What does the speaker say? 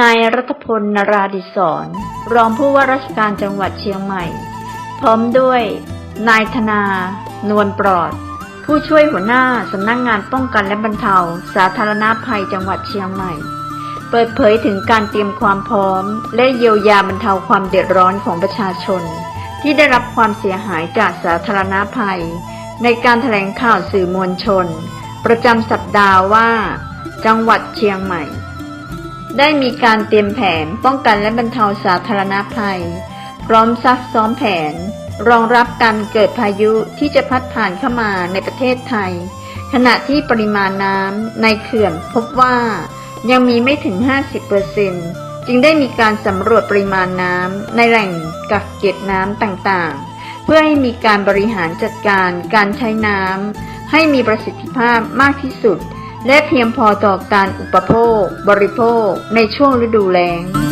นายรัฐพลนราดิศรรองผู้ว่าราชการจังหวัดเชียงใหม่ พร้อมด้วย นายธนา นวลปลอด ผู้ช่วยหัวหน้าสำนักงงานป้องกันและบรรเทา สาธารณภัยจังหวัดเชียงใหม่ เปิดเผยถึงการเตรียมความพร้อม และเยียวยาบรรเทาความเดือดร้อนของประชาชน ที่ได้รับความเสียหายจากสาธารณภัย ในการแถลงข่าวสื่อมวลชน ประจำสัปดาห์ว่า จังหวัดเชียงใหม่ ได้มีการเตรียมแผนป้องกันและบรรเทาสาธารณภัย พร้อมซักซ้อมแผน รองรับการเกิดพายุที่จะพัดผ่านเข้ามาในประเทศไทย ขณะที่ปริมาณน้ำในเขื่อนพบว่ายังมีไม่ถึง 50%จึงได้มีการสำรวจปริมาณน้ำในแหล่งกักเก็บน้ำต่างๆ เพื่อให้มีการบริหารจัดการการใช้น้ำให้มีประสิทธิภาพมากที่สุด และเพียงพอต่อการอุปโภค บริโภคในช่วงฤดูแล้ง